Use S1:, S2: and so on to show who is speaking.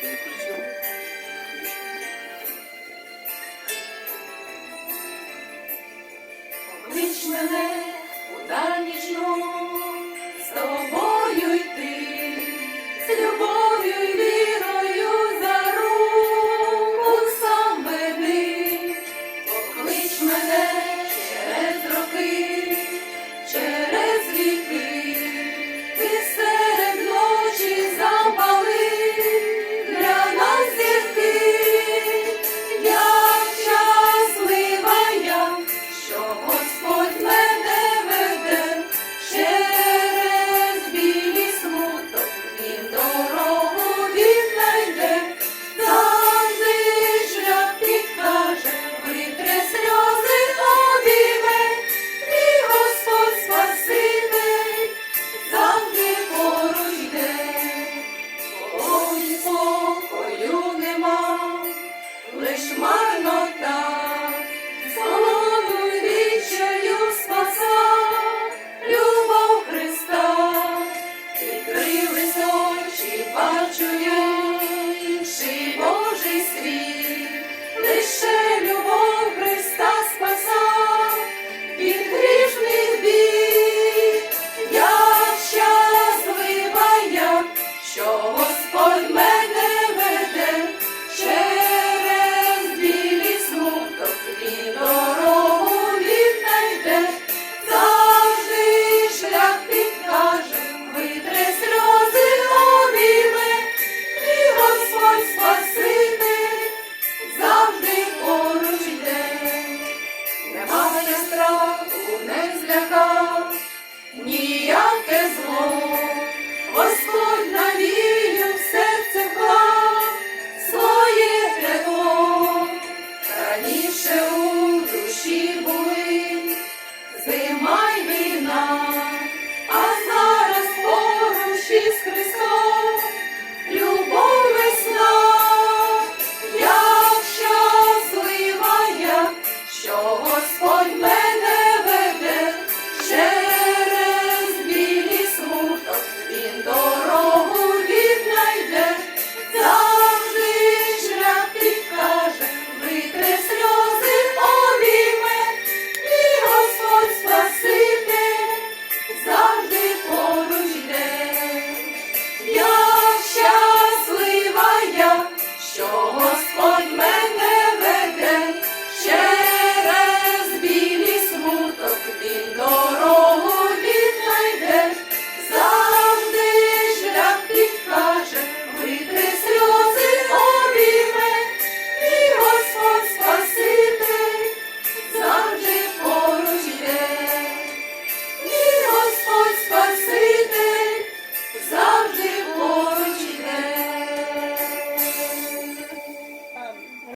S1: Ты не включил?
S2: Клич мене. Дивись ночі, бачу я.